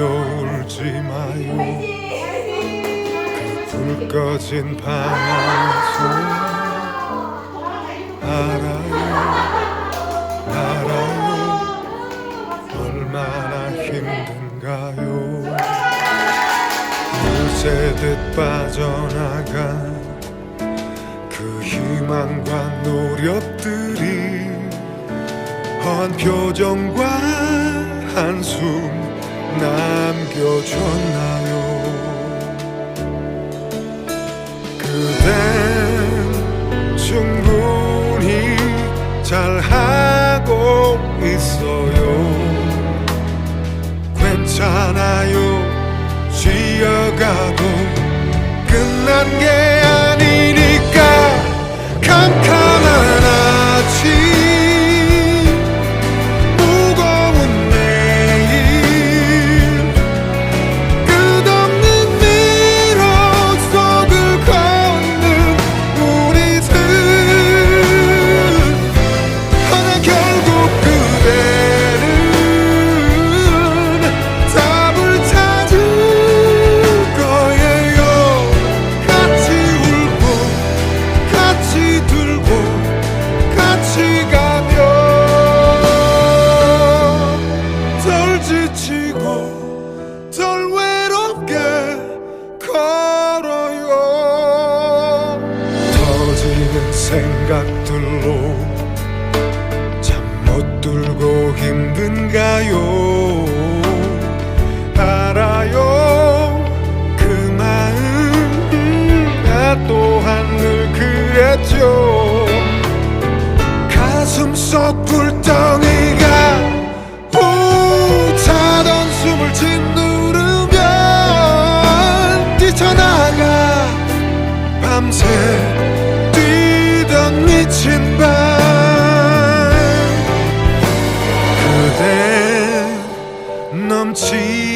울지 마요. 그불 꺼진 방송 알아요. 알아요. 얼마나 힘든가요? 무새듯 빠져나간 그 희망과 노력들이 헌 표정과 한숨 남겨줬나요? 그댄 충분히 잘하고 있어요. 괜찮아요. 쉬어가도 끝난 게 생각들로 잠 못 들고 힘든가요? 알아요. 그 마음 나 또한 늘 그랬죠. 가슴 속 불덩이가 부차던 숨을 짓누 see